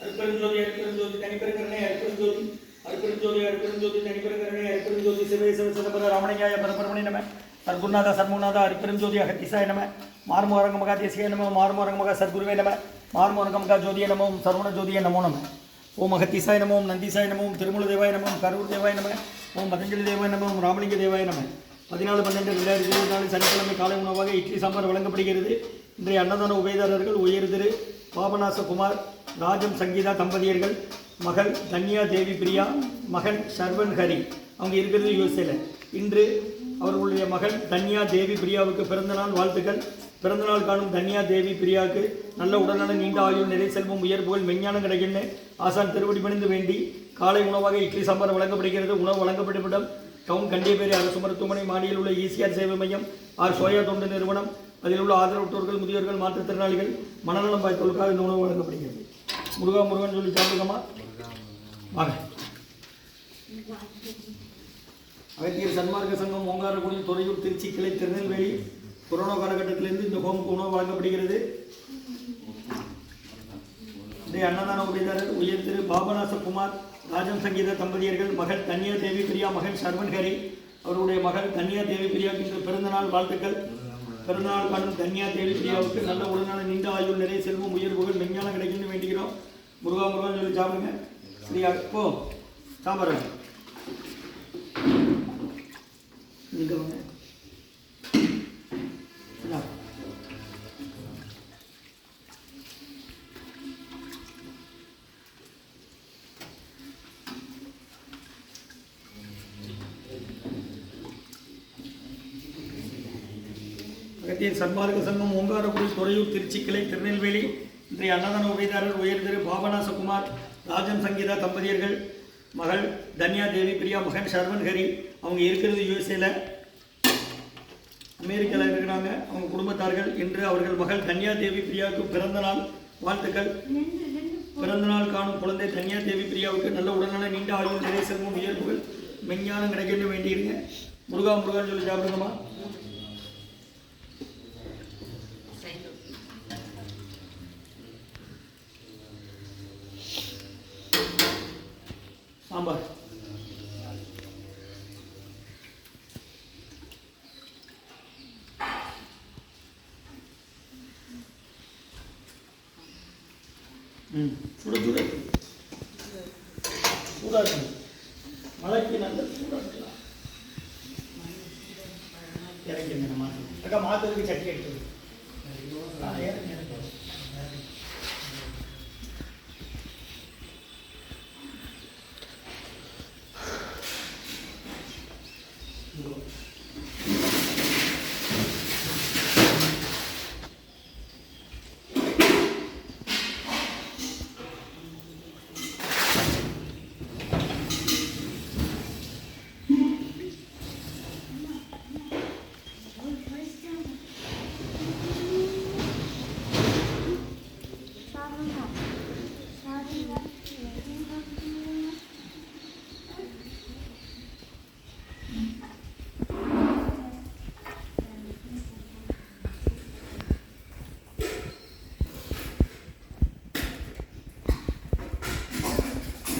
அருப்பெருஞ்சோதி அருப்பெருஞ்சோதி தனிப்பெருங்கரணை அருப்பெருஞ்சோதி அருப்பெருஞ்சோதி அருப்பெருஞ்சோதி தனிப்பெருங்கரணை அருப்பெருஞ்சோதி சிவே சிவ சிதம்பர ராமணியாய பரபரமணி நம. சர்க்குநாத சர்முநாத அருப்பெருஞ்சோதி அகத்திசாய நம. மார்மோரங்க மகா தேசிய நம மார்மோரங்க மகா சர்க்குருவே நம. மார்மோரங்க மகா ஜோதிய நமோம் சரவண ஜோதிய நமோ நம. ஓம் அகத்திசாய நமோம் நந்திசாய நமோம் திருமூல தேவாய நம ஓம் கரூர் தேவாய நம ஓம் பதஞ்சலி தேவாய நமோம் ராமலிங்க தேவாய நம. பதினாலு பன்னெண்டு ரெண்டாயிரத்தி இருபத்தி நாலு சனிக்கிழமை காலை உணவாக இட்லி சாம்பார் வழங்கப்படுகிறது. இன்றைய அன்னதான உபயதாரர்கள் உயர் திரு பாபநாச குமார் ராஜம் சங்கீதா தம்பதியர்கள் மகள் தன்யா தேவி பிரியா மகன் சர்வன் ஹரி அவங்க இருக்கிறது யூஎஸ்ஏல. இன்று அவர்களுடைய மகள் தன்யா தேவி பிரியாவுக்கு பிறந்தநாள் வாழ்த்துக்கள். பிறந்தநாள் காணும் தன்யா தேவி பிரியாவுக்கு நல்ல உடல்நலம் நீண்ட ஆயுள் நிறை செல்வம் உயர் புகழ் மெஞ்ஞானம் கிடைக்குன்னு ஆசான் திருவடி பணிந்து வேண்டி காலை உணவாக இட்லி சாம்பார் வழங்கப்படுகிறது. உணவு வழங்கப்பட்டவிடம் டவுன் கண்டியபேரி அரசு மருத்துவமனை மாடியில் உள்ள ஈசிஆர் சேவை மையம் ஆர் சோயா தொண்டு நிறுவனம். அதில் உள்ள ஆதரவற்றோர்கள் முதியோர்கள் மாற்றுத்திறனாளிகள் மனநலம் பாய்த்தவர்களுக்காக இந்த உணவு வழங்கப்படுகிறது. முருகா முருகன் சொல்லி சாப்பிடுங்கம்மா வாங்க. அகத்தியர் சன்மார்க்க சங்கம் ஓங்காரக்குடி துறையூர் திருச்சி கிளை திருநெல்வேலி. கொரோனா காலகட்டத்திலிருந்து இந்த ஹோமுக்கு உணவு வழங்கப்படுகிறது. இன்றைய அன்னதான உபயதாரர் உயர் திரு பாபநாசகுமார் குமார் ராஜம் சங்கீத தம்பதியர்கள் மகள் தன்யா தேவி பிரியா மகன் சர்வன் ஹரி அவருடைய மகள் தன்யா தேவி பிரியாவுக்கு இன்று பிறந்தநாள் வாழ்த்துக்கள். பிறந்தநாள் காணும் தன்யா தேவி பிரியாவுக்கு நல்ல உடனான நீண்ட ஆயுள் நிறைய செல்வம் உயர்வுகள் புகழ் விஞ்ஞானம் கிடைக்குன்னு முருகா முருகான்னு சொல்லி சாப்பிடுங்க. சரியா போ. சாம்பார் இங்க வாங்க. இந்தா. அகத்தியர் சன்மார்க்க சங்கம் ஓங்காரக்குடி துறையூர் திருச்சி கிளை திருநெல்வேலி இன்றைய அன்னதான உபயதாரர் உயர் திரு பாபநாசகுமார் ராஜன் சங்கீதா தம்பதியர்கள் மகள் தன்யா தேவி பிரியா மகன் சர்வன் ஹரி அவங்க இருக்கிறது யூஎஸ்ஏல அமெரிக்காவில் இருக்கிறாங்க. அவங்க குடும்பத்தார்கள் இன்று அவர்கள் மகள் தன்யா தேவி பிரியாவுக்கு பிறந்த நாள். வாழ்த்துக்கள். பிறந்த நாள் காணும் குழந்தை தன்யா தேவி பிரியாவுக்கு நல்ல உடல்நல நீண்ட ஆயுள் நிறைய செல்வம் உயர்வுகள் மெஞ்ஞானம் கிடைக்கணும் வேண்டியிருங்க. முருகா முருகான்னு சொல்லி சாப்பிடுங்கம்மா. சாம்பார். ம் சுட சுட. இருக்கு. மழைக்கு நல்ல சூடாக்கலாம் இருக்கலாம் மாற்று அக்கா மாத்துறதுக்கு சட்டி எடுத்து இறங்க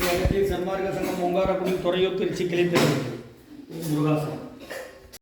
வழக்கில் சன்மார்க்க சங்கம் ஓங்காரக்குடி துறையூர் திருச்சி கிளைத்தது முருகாசன்